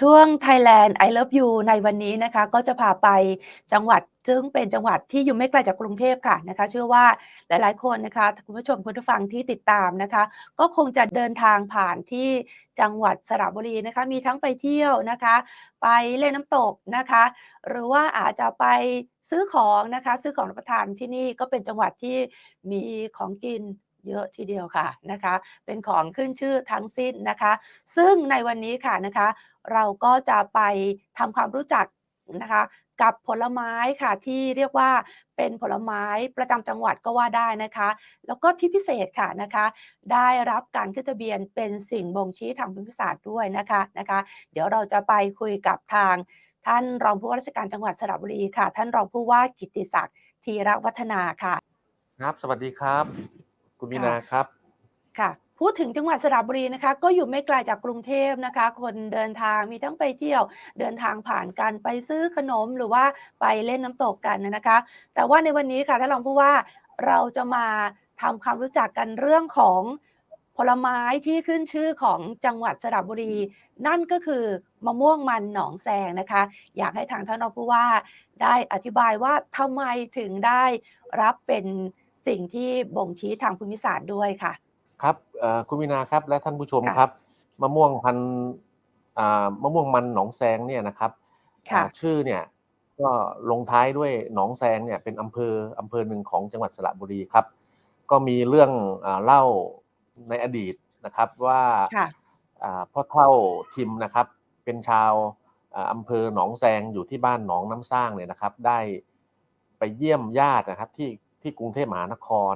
ช่วง Thailand I Love You ในวันนี้นะคะก็จะพาไปจังหวัดซึ่งเป็นจังหวัดที่อยู่ไม่ไกลจากกรุงเทพค่ะนะคะ เชื่อว่าหลายๆคนนะคะคุณผู้ชมคุณผู้ฟังที่ติดตามนะคะ ก็คงจะเดินทางผ่านที่จังหวัดสระบุรีนะคะ มีทั้งไปเที่ยวนะคะ ไปเล่นน้ำตกนะคะ หรือว่าอาจจะไปซื้อของนะคะ ซื้อของรับประทานที่นี่ก็เป็นจังหวัดที่มีของกิน เยอะทีเดียวค่ะนะคะ เป็นของขึ้นชื่อทั้งสิ้นนะคะ ซึ่งในวันนี้ค่ะนะคะ เราก็จะไปทำความรู้จักนะคะกับผลไม้ค่ะที่เรียกว่าเป็นผลไม้ประจำจังหวัดก็ว่าได้นะคะ แล้วก็ที่พิเศษค่ะนะคะ ได้รับการขึ้นทะเบียนเป็นสิ่งบ่งชี้ทางภูมิศาสตร์ด้วยนะคะนะคะ เดี๋ยวเราจะไปคุยกับทาง ท่านรองผู้ว่าราชการจังหวัดสระบุรีค่ะ ท่านรองผู้ว่ากิตติศักดิ์ธีรวัฒนาค่ะ ครับ สวัสดีครับ คุณมีค่ะนาครับค่ะพูดถึงจังหวัดสระบุรีนะคะก็อยู่ไม่ไกลจากกรุงเทพนะคะ คนเดินทางมีทั้งไปเที่ยว เดินทางผ่านกันไปซื้อขนมหรือว่าไปเล่นน้ำตกกันนะคะ แต่ว่าในวันนี้ค่ะท่านรองผู้ว่าเราจะมาทำความรู้จักกันเรื่องของผลไม้ที่ขึ้นชื่อของจังหวัดสระบุรี นั่นก็คือมะม่วงมันหนองแซงนะคะ อยากให้ทางท่านรองผู้ว่าได้อธิบายว่าทำไมถึงได้รับเป็น สิ่งที่บ่งชี้ทางภูมิศาสตร์ด้วยค่ะ ครับเอ่อคุณมีนาครับและท่านผู้ชมค่ะครับมะม่วงพันธุ์อ่ามะม่วงมันหนองแซงเนี่ยนะครับค่ะอ่าชื่อเนี่ยก็ลงท้ายด้วยหนองแซงเนี่ยเป็นอำเภออำเภอหนึ่งของจังหวัดสระบุรีครับ ก็มีเรื่องอ่าเล่าในอดีตนะครับว่าค่ะอ่าพ่อเท่าทิมนะครับ เป็นชาวอ่าอำเภอหนองแซงอยู่ที่บ้านหนองน้ำสร้างเนี่ยนะครับ ได้ไปเยี่ยมญาตินะครับที่ ที่กรุงเทพมหานคร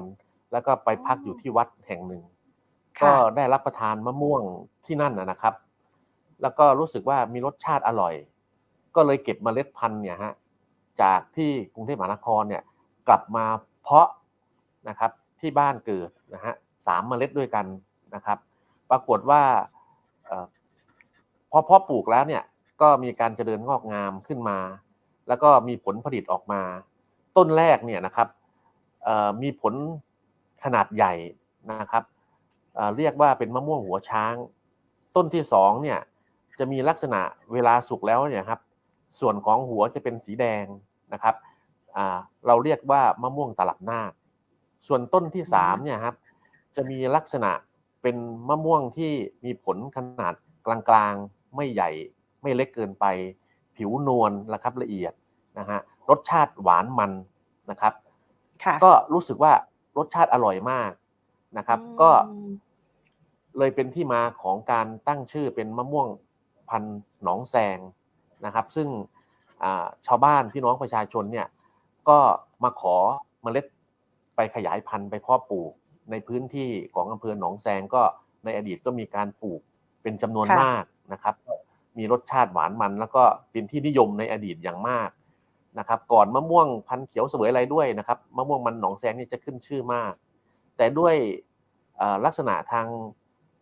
แล้วก็ไปพักอยู่ที่วัดแห่งหนึ่งค่ะก็ได้รับประทานมะม่วงที่นั่นนะนะครับ แล้วก็รู้สึกว่ามีรสชาติอร่อย ก็เลยเก็บเมล็ดพันธุ์เนี่ยฮะจากที่กรุงเทพมหานครเนี่ยกลับมาเพาะนะครับที่บ้านเกิดนะฮะสามเมล็ดด้วยกันนะครับ ปรากฏว่าเอ่อพอเพาะปลูกแล้วเนี่ยก็มีการเจริญงอกงามขึ้นมา แล้วก็มีผลผลิตออกมา ต้นแรกเนี่ยนะครับเอ่อ มีผลขนาดใหญ่นะครับเเรียกว่าเป็นมะม่วงหัวช้าง ต้นที่สองเนี่ยจะมีลักษณะเวลาสุกแล้วเนี่ยครับส่วนของหัวจะเป็นสีแดงนะครับเราเรียกว่ามะม่วงตลับนาคส่วนต้นที่สามเนี่ยครับจะมีลักษณะเป็นมะม่วงที่มีผลขนาดกลางๆ ไม่ใหญ่ไม่เล็กเกินไป ผิวนวลนะครับละเอียดนะฮะรสชาติหวานมันนะครับ ก็รู้สึกว่ารสชาติอร่อยมากนะครับอืมก็เลยเป็นที่มาของการตั้งชื่อเป็นมะม่วงพันธุ์หนองแซงนะครับ ซึ่งอ่าชาวบ้านพี่น้องประชาชนเนี่ยก็มาขอเมล็ดไปขยายพันธุ์ไปเพาะปลูกในพื้นที่ของอำเภอหนองแซงก็ในอดีตก็มีการปลูกเป็นจำนวนค่ะมากนะครับก็มีรสชาติหวานมัน แล้วก็เป็นที่นิยมในอดีตอย่างมาก นะครับก่อนมะม่วงพันธุ์เขียวเสวยอะไรด้วยนะครับมะม่วงมันหนองแซงนี่จะขึ้นชื่อมาก แต่ด้วยเอ่อลักษณะทาง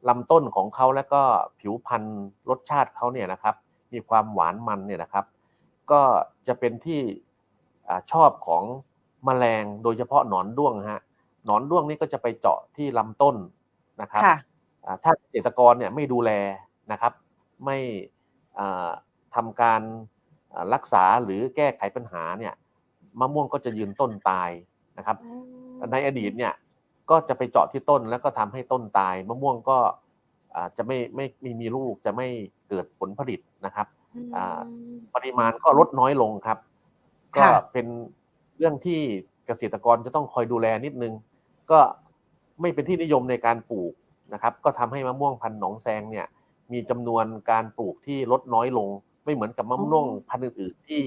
ลำต้นของเขาแล้วก็ผิวพันธุ์รสชาติเขาเนี่ยนะครับ มีความหวานมันเนี่ยนะครับ ก็จะเป็นที่อ่าชอบของแมลงโดยเฉพาะหนอนด้วงฮะหนอนด้วงนี่ก็จะไปเจาะที่ลำต้นนะครับค่ะอ่าถ้าเกษตรกรเนี่ยไม่ดูแลนะครับ ไม่อ่าทำการอ่า รักษาหรือแก้ไขปัญหาเนี่ยมะม่วงก็จะยืนต้นตายนะครับ ในอดีตเนี่ยก็จะไปเจาะที่ต้นแล้วก็ทำให้ต้นตาย มะม่วงก็อ่าจะไม่ไม่ไม่มีลูกจะไม่เกิดผลผลิตนะครับอ่าปริมาณก็ลดน้อยลงครับ ก็ค่ะเป็นเรื่องที่เกษตรกรจะต้องคอยดูแลนิดนึง ก็ไม่เป็นที่นิยมในการปลูกนะครับ ก็ทำให้มะม่วงพันธุ์หนองแซงเนี่ยมีจำนวนการปลูกที่ลดน้อยลง ไม่เหมือนกับมะม่วงพันธุ์อื่นๆที่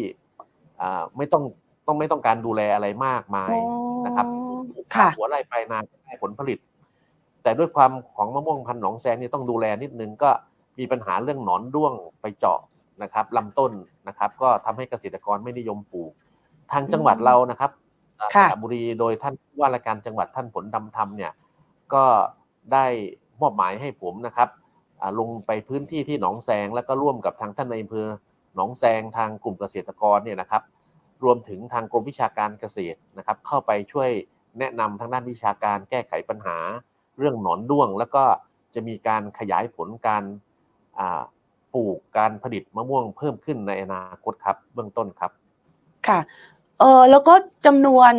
อ่าไม่ต้องต้องไม่ต้องการดูแลอะไรมากมายนะครับปลูกค่ะหัวไร่ปลายนาจะได้ผลผลิต แต่ด้วยความของมะม่วงพันธุ์หนองแซงนี่ต้องดูแลนิดนึงก็มีปัญหาเรื่องหนอนด้วงไปเจาะนะครับลำต้นนะครับ ก็ทำให้เกษตรกรไม่นิยมปลูก ทางจังหวัดเรานะครับอ่าสค่ะระบุรีโดยท่านผู้ว่าราชการจังหวัดท่านผลดำธรรมเนี่ยก็ได้มอบหมายให้ผมนะครับอ่า ลงไปพื้นที่ที่หนองแซงแล้วก็ร่วมกับทางท่านในอำเภอหนองแซงทางกลุ่มเกษตรกรเนี่ยนะครับ รวมถึงทางกรมวิชาการเกษตรนะครับ เข้าไปช่วยแนะนำทางด้านวิชาการแก้ไขปัญหา เรื่องหนอนด้วง แล้วก็จะมีการขยายผลการปลูกการผลิตมะม่วงเพิ่มขึ้นในอนาคตครับเบื้องต้นครับค่ะเออแล้วก็จำนวน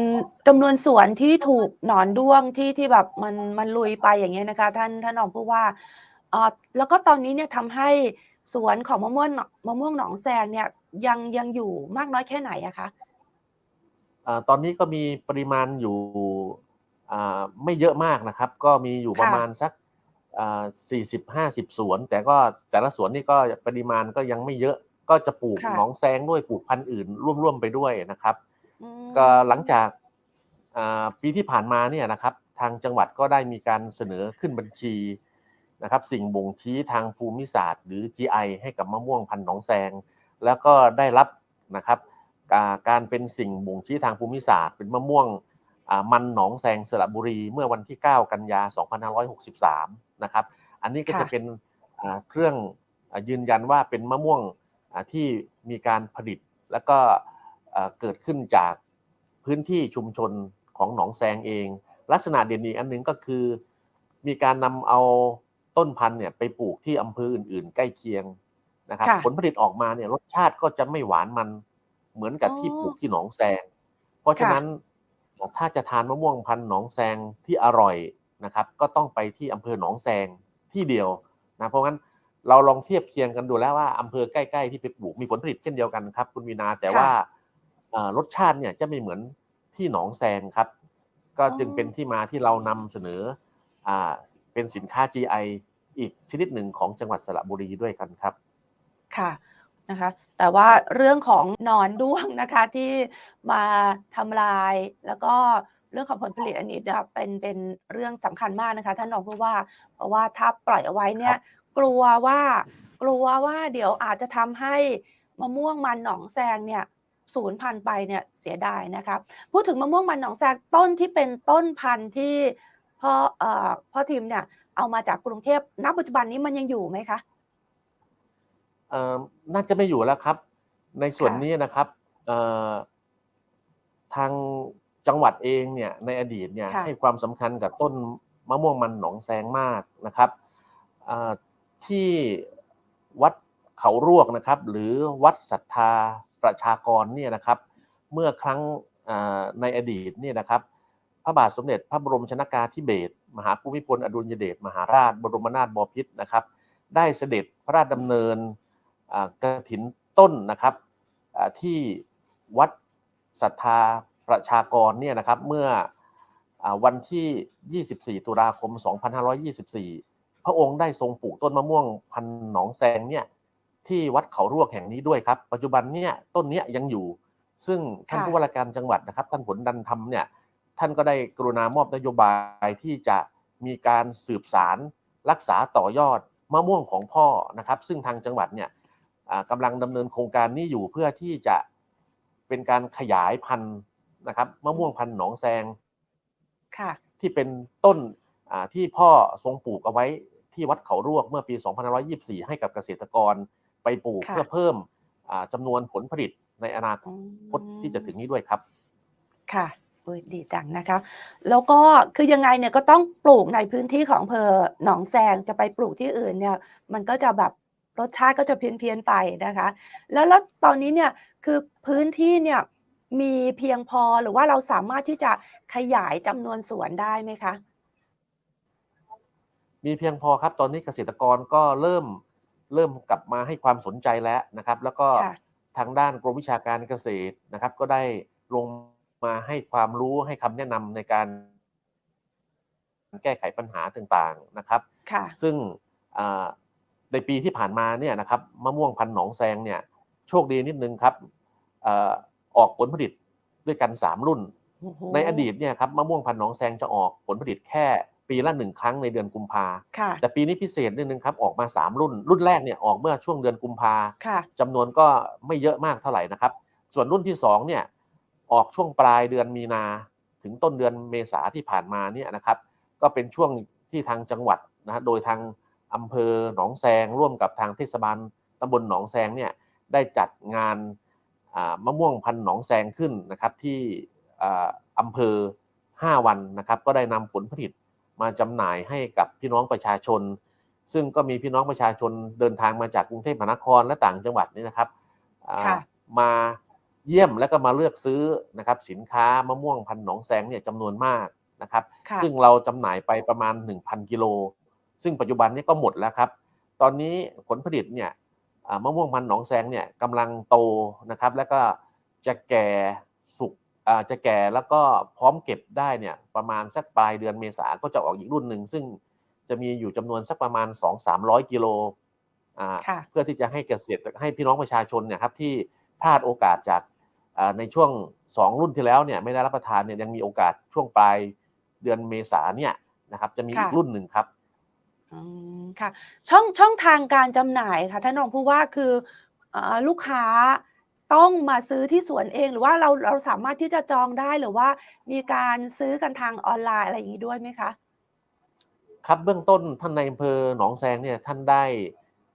จำนวนสวนที่ถูกหนอนด้วงที่ที่แบบมันมันลุยไปอย่างเงี้ยนะคะ ท่านท่านรองผู้ว่า ออแล้วก็ตอนนี้เนี่ยทำให้สวนของมะม่วงมะม่วงหนองแซงเนี่ยยังยังอยู่มากน้อยแค่ไหนอะคะอ่าตอนนี้ก็มีปริมาณอยู่อ่าไม่เยอะมากนะครับ ก็มีอยู่ประมาณสักสี่สิบห้าสิบสวน แต่ก็แต่ละสวนนี่ก็ปริมาณก็ยังไม่เยอะก็จะปลูกค่ะหนองแซงด้วยปลูกพันธุ์อื่น ร่วมๆไปด้วยนะครับอืมก็หลังจากอ่าปีที่ผ่านมาเนี่ยนะครับ ทางจังหวัดก็ได้มีการเสนอขึ้นบัญชี นะครับสิ่งบ่งชี้ทางภูมิศาสตร์ หรือ GI ให้กับมะม่วงพันธุ์หนองแซง แล้วก็ได้รับนะครับอ่าการเป็นสิ่งบ่งชี้ทางภูมิศาสตร์ เป็นมะม่วงอ่ามันหนองแซงสระบุรีเมื่อวันที่ 9 กันยา 2563 นะครับ อันนี้ก็จะเป็นอ่าเครื่องอ่ายืนยันว่าเป็นมะม่วงอ่าที่มีการผลิตแล้วก็อ่าเกิดขึ้นจากพื้นที่ชุมชนของหนองแซงเอง ลักษณะเด่นอีกอันหนึงก็คือ มีการนำเอา ต้นพันธุ์เนี่ยไปปลูกที่อำเภออื่น ๆ ใกล้เคียงนะครับค่ะผลผลิตออกมาเนี่ยรสชาติก็จะไม่หวานมันเหมือนกับอ๋อที่ปลูกที่หนองแซง เพราะฉะค่ะนั้นถ้าจะทานมะม่วงพันธุ์หนองแซงที่อร่อยนะครับ ก็ต้องไปที่อำเภอหนองแซงที่เดียวนะเพราะงั้นเราลองเทียบเคียงกันดูแล้วว่าอำเภอใกล้ๆที่ไปปลูกมีผลผลิตเช่นเดียวกันครับ คุณวีนาแต่ค่ะว่าเอ่อรสชาติเนี่ยจะไม่เหมือนที่หนองแซงครับ ก็จึงอ๋อเป็นที่มาที่เรานำเสนออ่า เป็นสินค้า GI อีกชนิดหนึ่งของจังหวัดสระบุรีด้วยกันครับ ค่ะนะคะแต่ว่าเรื่องของหนอนด้วงนะคะที่มาทำลายแล้วก็เรื่องของผลผลิตอันนี้เนี่ยเป็นเป็นเรื่องสำคัญมากนะคะท่านรองผู้ว่า เพราะว่าถ้าปล่อยเอาไว้เนี่ยกลัวว่ากลัวว่าเดี๋ยวอาจจะทำให้มะม่วงมันหนองแซงเนี่ยสูญพันธุ์ไปเนี่ยเสียดายนะคะพูดถึงมะม่วงมันหนองแซงต้นที่เป็นต้นพันธุ์ที่ พ่อเอ่อพ่อทีมเนี่ย เอามาจากกรุงเทพณปัจจุบันนี้มันยังอยู่ไหมคะเอ่อน่าจะไม่อยู่แล้วครับ ในส่วนค่ะนี้นะครับเอ่อทางจังหวัดเองเนี่ยในอดีตเนี่ยค่ะให้ความสำคัญกับต้นมะม่วงมันหนองแซงมากนะครับเอ่อที่วัดเขารวกนะครับ หรือวัดศรัทธาประชากรเนี่ยนะครับ เมื่อครั้งเอ่อในอดีตเนี่ยนะครับ พระบาทสมเด็จพระบรมชนากาธิเบศรมหาภูมิพลอดุลยเดชมหาราช บรมนาถบพิตรนะครับ ได้เสด็จพระราชดำเนินอ่ากระถินต้นนะครับอ่าที่วัดศรัทธาประชากรเนี่ยนะครับเมื่ออาวันที่ 24 ตุลาคม 2524 พระองค์ได้ทรงปลูกต้นมะม่วงพันธุ์หนองแซงเนี่ยที่วัดเขารวกแห่งนี้ด้วยครับ ปัจจุบันเนี่ยต้นเนี้ยยังอยู่ ซึ่งท่านค่ะผู้ว่าราชการจังหวัดนะครับท่านผลดันทำเนี่ย ท่านก็ได้กรุณามอบนโยบายที่จะมีการสืบสารรักษาต่อยอดมะม่วงของพ่อนะครับ ซึ่งทางจังหวัดเนี่ยอ่ากำลังดำเนินโครงการนี้อยู่เพื่อที่จะเป็นการขยายพันธุ์นะครับมะม่วงพันธุ์หนองแซงค่ะที่เป็นต้นอ่าที่พ่อทรงปลูกเอาไว้ที่วัดเขารวกเมื่อปี 2524 ให้กับเกษตรกรไปปลูกค่ะเพื่อเพิ่มอ่าจำนวนผลผลิตในอนาคอืตที่จะถึงนี้ด้วยครับ ค่ะ โอ้ยดีจังนะคะ แล้วก็คือยังไงเนี่ยก็ต้องปลูกในพื้นที่ของอำเภอหนองแซงจะไปปลูกที่อื่นเนี่ย มันก็จะแบบรสชาติก็จะเพี้ยนเพียนๆไปนะคะ แล้วแล้วตอนนี้เนี่ยคือพื้นที่เนี่ยมีเพียงพอหรือว่าเราสามารถที่จะขยายจำนวนสวนได้ไหมคะ มีเพียงพอครับตอนนี้เกษตรกรก็เริ่มเริ่มกลับมาให้ความสนใจแล้วนะครับ แล้วก็ค่ะทางด้านกรมวิชาการเกษตรนะครับ ก็ได้ลง มาให้ความรู้ให้คำแนะนำในการแก้ไขปัญหาต่างๆนะครับ ค่ะซึ่งอ่าในปีที่ผ่านมาเนี่ยนะครับมะม่วงพันธุ์หนองแซงเนี่ยโชคดีนิดนึงครับเอ่อออกผลผลิตด้วยกัน 3 รุ่น โอ้โหในอดีตเนี่ยครับมะม่วงพันธุ์หนองแซงจะออกผลผลิตแค่ปีละหนึ่งครั้งในเดือนกุมภาค่ะ แต่ปีนี้พิเศษนิดนึงครับออกมา 3 รุ่น รุ่นแรกเนี่ยออกเมื่อช่วงเดือนกุมภา ค่ะ จำนวนก็ไม่เยอะมากเท่าไหร่นะครับ ส่วนรุ่นที่2เนี่ย ออกช่วงปลายเดือนมีนาถึงต้นเดือนเมษาที่ผ่านมาเนี่ยนะครับ ก็เป็นช่วงที่ทางจังหวัดนะฮะโดยทางอำเภอหนองแซงร่วมกับทางเทศบาลตำบลหนองแซงเนี่ยได้จัดงานอ่ามะม่วงพันธุ์หนองแซงขึ้นนะครับที่อ่าอำเภอ 5 วันนะครับ ก็ได้นำผลผลิตมาจำหน่ายให้กับพี่น้องประชาชน ซึ่งก็มีพี่น้องประชาชนเดินทางมาจากกรุงเทพมหานครและต่างจังหวัดนี่นะครับอ่าค่ะมา เยี่ยมแล้วก็มาเลือกซื้อนะครับสินค้ามะม่วงพันธุ์หนองแสงเนี่ยจำนวนมากนะครับค่ะซึ่งเราจำหน่ายไปประมาณ 1,000 กิโล ซึ่งปัจจุบันนี้ก็หมดแล้วครับ ตอนนี้ผลผลิตเนี่ยอ่ามะม่วงพันธุ์หนองแสงเนี่ยกำลังโตนะครับ แล้วก็จะแก่สุกอ่าจะแก่แล้วก็พร้อมเก็บได้เนี่ยประมาณสักปลายเดือนเมษาก็จะออกอีกรุ่นหนึ่งซึ่งจะมีอยู่จำนวนสักประมาณ 2-300 กิโลอ่าค่ะเพื่อที่จะให้เกษตรให้พี่น้องประชาชนเนี่ยครับที่พลาดโอกาสจากอ่า ในช่วง 2 รุ่นที่แล้วเนี่ยไม่ได้รับประทานเนี่ยยังมีโอกาสช่วงปลายเดือนเมษาเนี่ยนะครับ จะมีอีกค่ะรุ่นหนึ่งครับอืมค่ะช่องช่องทางการจำหน่ายค่ะท่านรองผู้ว่าคือเอ่อลูกค้าต้องมาซื้อที่สวนเองหรือว่าเราเราสามารถที่จะจองได้หรือว่ามีการซื้อกันทางออนไลน์อะไรอย่างนี้ด้วยไหมคะ ครับเบื้องต้นท่านในอำเภอหนองแซงเนี่ยท่านได้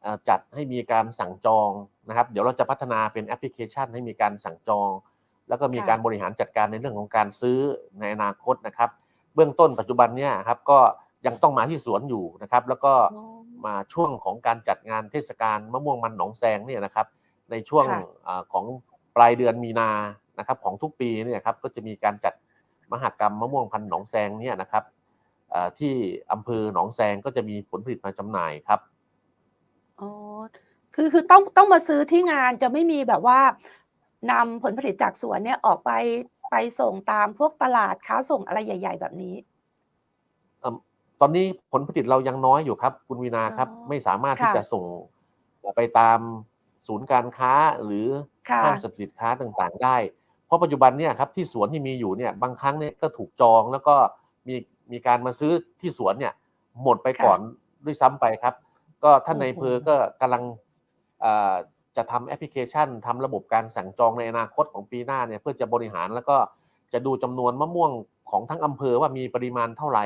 เอ่อจัดให้มีการสั่งจอง นะครับ เดี๋ยวเราจะพัฒนาเป็นแอปพลิเคชันให้มีการสั่งจอง แล้วก็มีค่ะการบริหารจัดการในเรื่องของการซื้อในอนาคตนะครับ เบื้องต้นปัจจุบันเนี่ยครับก็ยังต้องมาที่สวนอยู่นะครับ แล้วก็อ๋อมาช่วงของการจัดงานเทศกาลมะม่วงมันหนองแซงเนี่ยนะครับ ในช่วงค่ะเอ่อของปลายเดือนมีนานะครับ ของทุกปีเนี่ยครับก็จะมีการจัดมหกรรมมะม่วงพันธุ์หนองแซงเนี่ยนะครับเอ่อที่อำเภอหนองแซงก็จะมีผลผลิตมาจำหน่ายครับอ๋อ คือคือต้องต้องมาซื้อที่งานจะไม่มีแบบว่านำผลผลิตจากสวนเนี่ยออกไปไปส่งตามพวกตลาดค้าส่งอะไรใหญ่ ๆ แบบนี้เอิ่มตอนนี้ผลผลิตเรายังน้อยอยู่ครับ คุณวีนาครับอ๋อไม่สามารถที่ค่ะจะส่งไปตามศูนย์การค้าหรือค่ะห้างสรรพสินค้าต่างๆ ได้ เพราะปัจจุบันเนี่ยครับที่สวนที่มีอยู่เนี่ยบางครั้งเนี่ยก็ถูกจองแล้วก็มีมีการมาซื้อที่สวนเนี่ยหมดไปค่ะก่อนด้วยซ้ำไปครับ ก็ท่านโอ้ในโหอำเภอก็กำลังเอ่อ จะทำแอปพลิเคชันทำระบบการสั่งจองในอนาคตของปีหน้าเนี่ยเพื่อจะบริหารแล้วก็จะดูจำนวนมะม่วงของทั้งอำเภอว่ามีปริมาณเท่าไหร่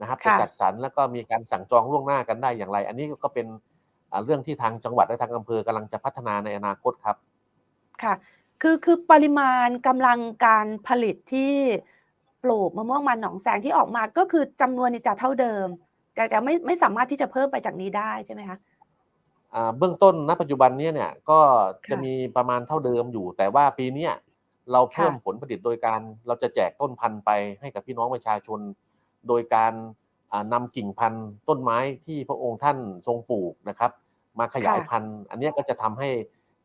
นะครับจะค่ะจัดสรรแล้วก็มีการสั่งจองล่วงหน้ากันได้อย่างไร อันนี้ก็เป็นอ่าเรื่องที่ทางจังหวัดและทางอำเภอกำลังจะพัฒนาในอนาคตครับค่ะคือคือปริมาณกำลังการผลิตที่ปลูกมะม่วงมันหนองแสงที่ออกมาก็คือจำนวนนี่จะเท่าเดิมจะจะไม่ไม่สามารถที่จะเพิ่มไปจากนี้ได้ใช่ไหมคะอ่า เบื้องต้นณปัจจุบันเนี้เนี่ยก็จะค่ะมีประมาณเท่าเดิมอยู่ แต่ว่าปีเนี้ยเราเพิ่มค่ะผลผลิตโดยการเราจะแจกต้นพันธุ์ไปให้กับพี่น้องประชาชน โดยการอ่านำกิ่งพันธุ์ต้นไม้ที่พระองค์ท่านทรงปลูกนะครับ มาขยายค่ะพันธุ์ อันเนี้ยก็จะทำให้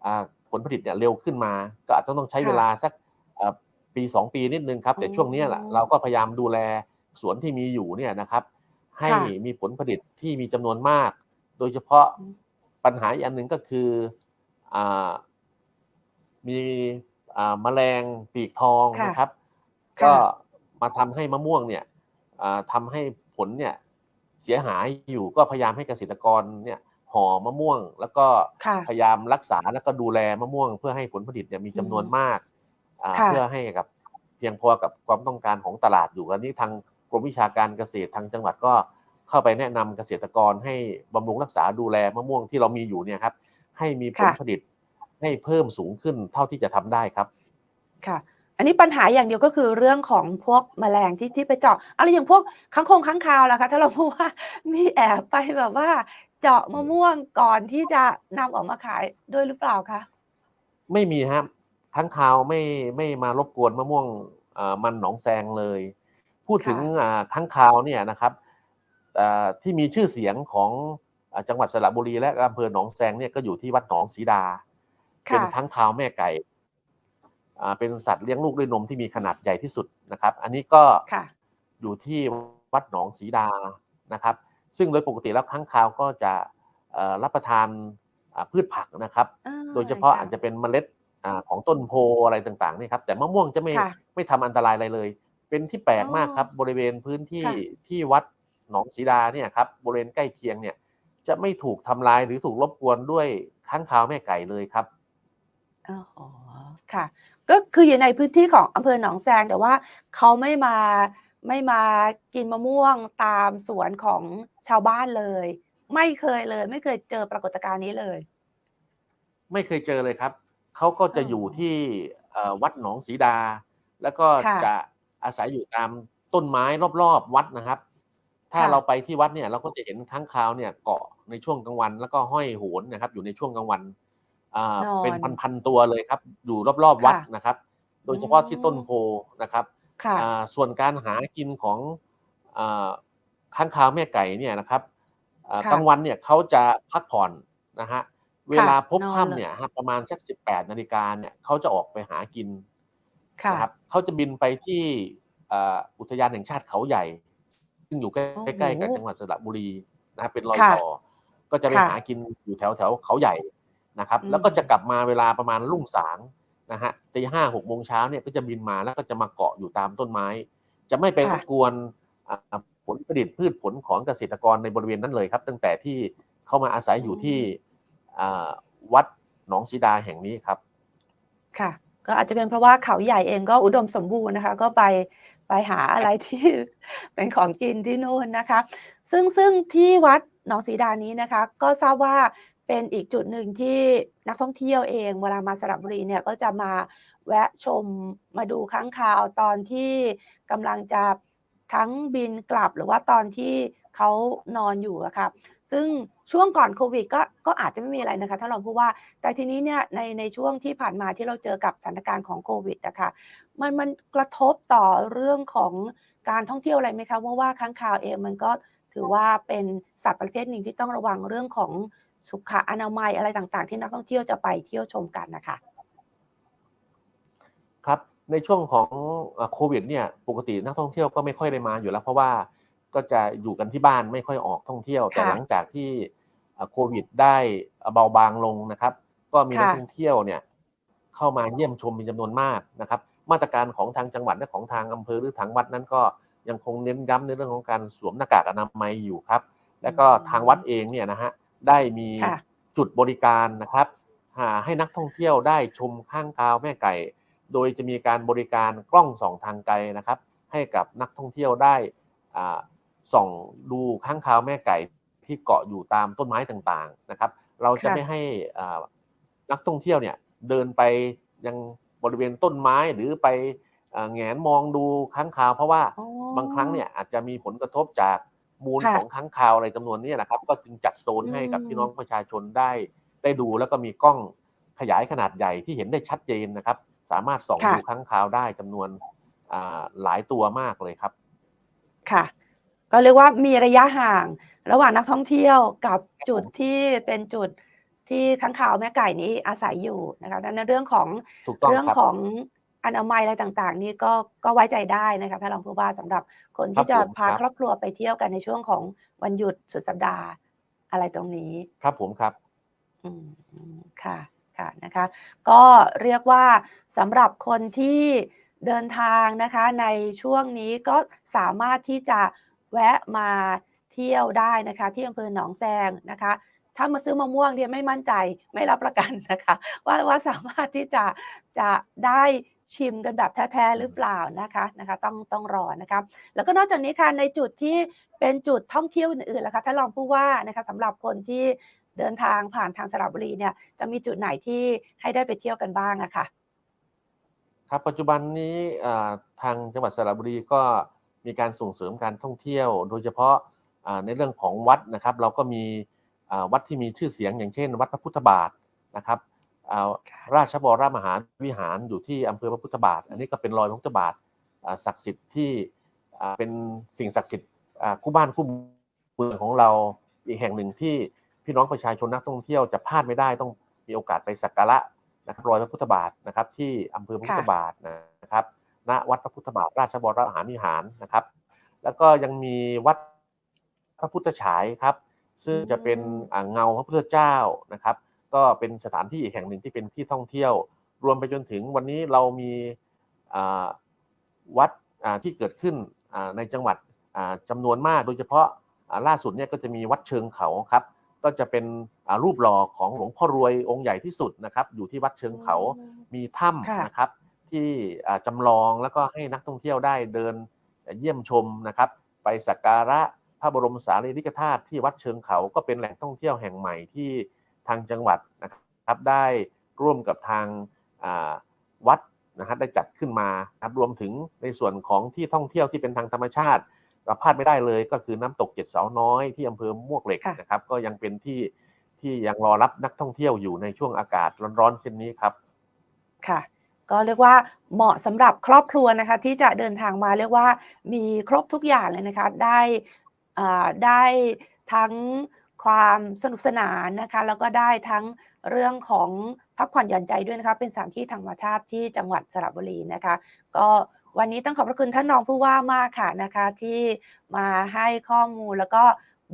อ่าผลผลิตเนี่ยเร็วขึ้นมา ก็อาจจะต้องใช้ค่ะเวลาสักอ่าปีสองปีนิดนึงครับ แต่อ๋อช่วงเนี้ยแหละเราก็พยายามดูแลสวนที่มีอยู่เนี่ยนะครับ ให้ค่ะมีผลผลิตที่มีจำนวนมาก โดยเฉพาะอืม ปัญหาอีกอันหนึ่งก็คืออามีอ่าแมลงปีกทองค่ะนะครับค่ะก็มาทำให้มะม่วงเนี่ยอ่าทำให้ผลเนี่ยเสียหายอยู่ก็พยายามให้เกษตรกรเนี่ยห่อมะม่วง แล้วก็ค่ะพยายามรักษาแล้วก็ดูแลมะม่วง เพื่อให้ผลผลิตเนี่ยมีจำนวนอืมมากอ่าค่ะเพื่อให้กับเพียงพอกับความต้องการของตลาดอยู่อันนี้ทางกรมวิชาการเกษตรทางจังหวัดก็ เข้าไปแนะนำเกษตรกรให้บำรุงรักษาดูแลมะม่วงที่เรามีอยู่เนี่ยครับ ให้มีผลค่ะผลิตให้เพิ่มสูงขึ้นเท่าที่จะทำได้ครับ ค่ะ อันนี้ปัญหาอย่างเดียวก็คือเรื่องของพวกแมลงที่ที่ไปเจาะอะไรอย่างพวกค้างคงค้างคาวล่ะคะ ถ้าเราพูดว่ามีแอบไปแบบว่า เจาะมะม่วงก่อนที่จะนำออกมาขายด้วยหรือเปล่าคะไม่มีครับค้างคาวไม่ไม่มารบกวนมะม่วงอ่ามันหนองแซงเลย พูดถึงค่ะอ่าค้างคาวเนี่ยนะครับอ่า ที่มีชื่อเสียงของอ่าจังหวัดสระบุรีและอำเภอหนองแซงเนี่ยก็อยู่ที่วัดหนองสีดา เป็นค่ะค้างคาวแม่ไก่อ่าเป็นสัตว์เลี้ยงลูกด้วยนมที่มีขนาดใหญ่ที่สุดนะครับ อันนี้ก็ค่ะอยู่ที่วัดหนองสีดานะครับ ซึ่งโดยปกติแล้วค้างคาวก็จะเอ่อรับประทานอ่าพืชผักนะครับอ่โดยเฉพาะค่อาจจะเป็นเมล็ดอ่าของต้นโพอะไรต่างๆนี่ครับ แต่มะม่วงจะไม่ค่ะไม่ทำอันตรายอะไรเลย เป็นที่แปลกมากครับบริเวณพื้นที่ค่ะที่วัด หนองสีดาเนี่ยครับบริเวณใกล้เคียงเนี่ย จะไม่ถูกทำลายหรือถูกรบกวนด้วยค้างคาวแม่ไก่เลยครับอ๋อค่ะ ก็คืออยู่ในพื้นที่ของอำเภอหนองแซงแต่ว่าเขาไม่มาไม่มากินมะม่วงตามสวนของชาวบ้านเลย ไม่เคยเลย ไม่เคยเจอปรากฏการณ์นี้เลย ไม่เคยเจอเลยครับเขาก็จะอ๋อออยู่ที่เอ่อวัดหนองสีดา แล้วก็ค่ะจะอาศัยอยู่ตามต้นไม้รอบๆ วัดนะครับ ถ้าค่ะ เราไปที่วัดเนี่ยเราก็จะเห็นค้างคาวเนี่ยเกาะในช่วงกลางวัน แล้วก็ห้อยโหนนะครับ อยู่ในช่วงกลางวันอ่านอนเป็นพันๆตัวเลยครับ อยู่รอบๆวัดค่ะ นะครับ โดยเฉพาะที่อืมต้นโพนะครับค่ะ อ่าส่วนการหากินของอาค้างคาวแม่ไก่เนี่ยนะครับอ่าค่ะ กลางวันเนี่ยเขาจะพักผ่อนนะฮะเวลาพบนอนเลยค่ำเนี่ยฮะประมาณสักสิบแปดนาฬิกาเนี่ยเขาจะออกไปหากินค่ะ นะครับเขาจะบินไปที่อ่าอุทยานแห่งชาติเขาใหญ่ ซึ่งอยู่ใกล้โอ้โหใกล้ๆกับจังหวัดสระบุรีนะครับเป็นรอยค่ะต่อ ก็จะไปค่ะหากินอยู่แถวแถวๆเขาใหญ่นะครับอืมแล้วก็จะกลับมาเวลาประมาณรุ่งสางนะฮะตีห้าหกโมงเช้าเนี่ยก็จะบินมาแล้วก็จะมาเกาะอยู่ตามต้นไม้ จะไม่ไปรค่ะบกวนอ่าผลผลิตพืชผลของเกษตรกรในบริเวณนั้นเลยครับ ตั้งแต่ที่เข้ามาอาศัยอยู่ที่อ่าวัดหนองสีดาแห่งนี้ครับ ค่ะ ก็อาจจะเป็นเพราะว่าเขาใหญ่เองก็อุดมสมบูรณ์นะคะ ก็ไปไปหาอะไรที่เป็นของกินที่นู่นนะคะ ซึ่งซึ่งที่วัดหนองสีดานี้นะคะ ก็ทราบว่าเป็นอีกจุดหนึ่งที่นักท่องเที่ยวเองเวลามาสระบุรีเนี่ยก็จะมาแวะชมมาดูค้างคาวตอนที่กำลังจะ ทั้งบินกลับหรือว่าตอนที่เขานอนอยู่อะค่ะซึ่งช่วงก่อนโควิดก็ก็อาจจะไม่มีอะไรนะคะท่านรองผู้ว่า แต่ทีนี้เนี่ยในในช่วงที่ผ่านมาที่เราเจอกับสถานการณ์ของโควิดนะคะมันมันกระทบต่อเรื่องของการท่องเที่ยวอะไรไหมคะเพราะว่าค้างคาวเองมันก็ถือว่าเป็นสัตว์ประเภทหนึ่งที่ต้องระวังเรื่องของสุขอนามัยอะไรต่างๆ ที่นักท่องเที่ยวจะไปเที่ยวชมกันนะคะ ในช่วงของเอ่อโควิดเนี่ยปกตินักท่องเที่ยวก็ไม่ค่อยได้มาอยู่แล้ว เพราะว่าก็จะอยู่กันที่บ้านไม่ค่อยออกท่องเที่ยว แต่ค่ะหลังจากที่เอ่อโควิดได้เบาบางลงนะครับ ก็มีนักค่ะท่องเที่ยวเนี่ยเข้ามาเยี่ยมชมเป็นจำนวนมากนะครับ มาตรการของทางจังหวัดและของทางอำเภอหรือทางวัดนั้นก็ยังคงเน้นย้ำในเรื่องของการสวมหน้ากากอนามัยอยู่ครับ แล้วก็ทางวัดเองเนี่ยนะฮะได้มีค่ะจุดบริการนะครับหาให้นักท่องเที่ยวได้ชมข้างกาวแม่ไก่ โดยจะมีการบริการกล้องส่องทางไกลนะครับ ให้กับนักท่องเที่ยวได้อ่าส่องดูข้างคาวแม่ไก่ที่เกาะอยู่ตามต้นไม้ต่างๆนะครับ เราจะค่ะไม่ให้อ่านักท่องเที่ยวเนี่ยเดินไปยังบริเวณต้นไม้หรือไปอ่าแหงนมองดูข้างคาว เพราะว่าอ๋อบางครั้งเนี่ยอาจจะมีผลกระทบจากมูลค่ะของค้างคาวอะไรจำนวนเนี้นะครับ ก็จึงจัดโซนให้กับอืมพี่น้องประชาชนได้ได้ดูแล้วก็มีกล้องขยายขนาดใหญ่ที่เห็นได้ชัดเจนนะครับ สามารถส่องค่ะดูค้างคาวได้จำนวนอ่าหลายตัวมากเลยครับ ค่ะ ก็เรียกว่ามีระยะห่าง ระหว่างนักท่องเที่ยวกับจุดที่เป็นจุดที่ค้างคาวแม่ไก่นี้อาศัยอยู่นะคะดังนั้นเรื่องของถูกต้องเรื่องครับของอนามัยอะไรต่างๆ นี่ก็ก็ไว้ใจได้นะคะท่านรองผู้ว่าสำหรับคนครัที่บจะผมพาครับครอบครัวไปเที่ยวกันในช่วงของวันหยุดสุดสัปดาห์อะไรตรงนี้ ครับผมครับ อืมอืมค่ะ ค่ะนะคะ ก็เรียกว่าสำหรับคนที่เดินทางนะคะในช่วงนี้ก็สามารถที่จะแวะมาเที่ยวได้นะคะ ที่อำเภอหนองแซงนะคะ ถ้ามาซื้อมะม่วงเนี่ยไม่มั่นใจไม่รับประกันนะคะว่าว่าสามารถที่จะจะได้ชิมกันแบบแท้ๆหรือเปล่านะคะนะคะต้องต้องรอนะคะแล้วก็นอกจากนี้ค่ะในจุดที่เป็นจุดท่องเที่ยวอื่นๆล่ะคะท่านรองผู้ว่านะคะสำหรับคนที่เดินทางผ่านทางสระบุรีเนี่ยจะมีจุดไหนที่ให้ได้ไปเที่ยวกันบ้างอะค่ะครับปัจจุบันนี้ทางจังหวัดสระบุรีก็มีการส่งเสริมการท่องเที่ยว โดยเฉพาะในเรื่องของวัดนะครับ เราก็มี วัดที่มีชื่อเสียงอย่างเช่น วัดพระพุทธบาทนะครับอ่าค่ะราชบรมหาวิหารอยู่ที่อำเภอพระพุทธบาท อันนี้ก็เป็นรอยพระพุทธบาทอ่าศักดิ์สิทธิ์ที่อ่าเป็นสิ่งศักดิ์สิทธิ์อ่าคู่บ้านคู่เมืองของเราอีกแห่งหนึ่งที่พี่น้องประชาชนนักท่องเที่ยวจะพลาดไม่ได้ต้องมีโอกาสไปสักการะนะครับรอยพระพุทธบาทนะครับ ที่อำเภอพระพุทธบาทนะครับณวัดพระพุทธบาท ราชบรมหาวิหารนะครับ แล้วก็ยังมีวัดพระพุทธฉายครับ ซึ่งจะเป็นอ่าเงาพระพุทธเจ้านะครับ ก็เป็นสถานที่อีกแห่งหนึ่งที่เป็นที่ท่องเที่ยว รวมไปจนถึงวันนี้เรามีอ่าวัดอ่าที่เกิดขึ้นอ่าในจังหวัดอ่าจำนวนมากโดยเฉพาะอ่าล่าสุดเนี่ยก็จะมีวัดเชิงเขาครับก็จะเป็นอ่ารูปหล่อของหลวงพ่อรวยองค์ใหญ่ที่สุดนะครับ อยู่ที่วัดเชิงเขามีถ้ค่ะำนะครับ ที่อ่าจำลองแล้วก็ให้นักท่องเที่ยวได้เดินเยี่ยมชมนะครับ ไปสักการะ พระบรมสารีริกธาตุที่วัดเชิงเขาก็เป็นแหล่งท่องเที่ยวแห่งใหม่ที่ทางจังหวัดนะครับได้ร่วมกับทางอ่าวัดนะครับได้จัดขึ้นมานะครับรวมถึงในส่วนของที่ท่องเที่ยวที่เป็นทางธรรมชาติเราพลาดไม่ได้เลยก็คือน้ำตกเจ็ดเสาน้อยที่อำเภอมวกเหล็กค่ะนะครับ ก็ยังเป็นที่ที่ยังรอรับนักท่องเที่ยวอยู่ในช่วงอากาศร้อนๆเช่นนี้ครับค่ะก็เรียกว่าเหมาะสำหรับครอบครัวนะคะที่จะเดินทางมาเรียกว่ามีครบทุกอย่างเลยนะคะ ได้อ่า ได้ทั้งความสนุกสนานนะคะแล้วก็ได้ทั้งเรื่องของพักผ่อนหย่อนใจด้วยนะคะเป็นสถานที่ธรรมชาติที่จังหวัดสระบุรีนะคะ ก็วันนี้ต้องขอบพระคุณท่านรองผู้ว่ามากค่ะนะคะที่มาให้ข้อมูลแล้วก็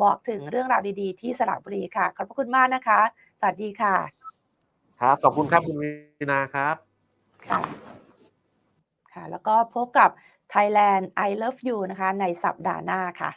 บอกถึงเรื่องราวดีๆ ที่สระบุรีค่ะ ขอบพระคุณมากนะคะ สวัสดีค่ะ ครับขอบคุณครับคุณวีนาครับค่ะค่ะ แล้วก็พบกับ Thailand I Love You นะคะ ในสัปดาห์หน้าค่ะ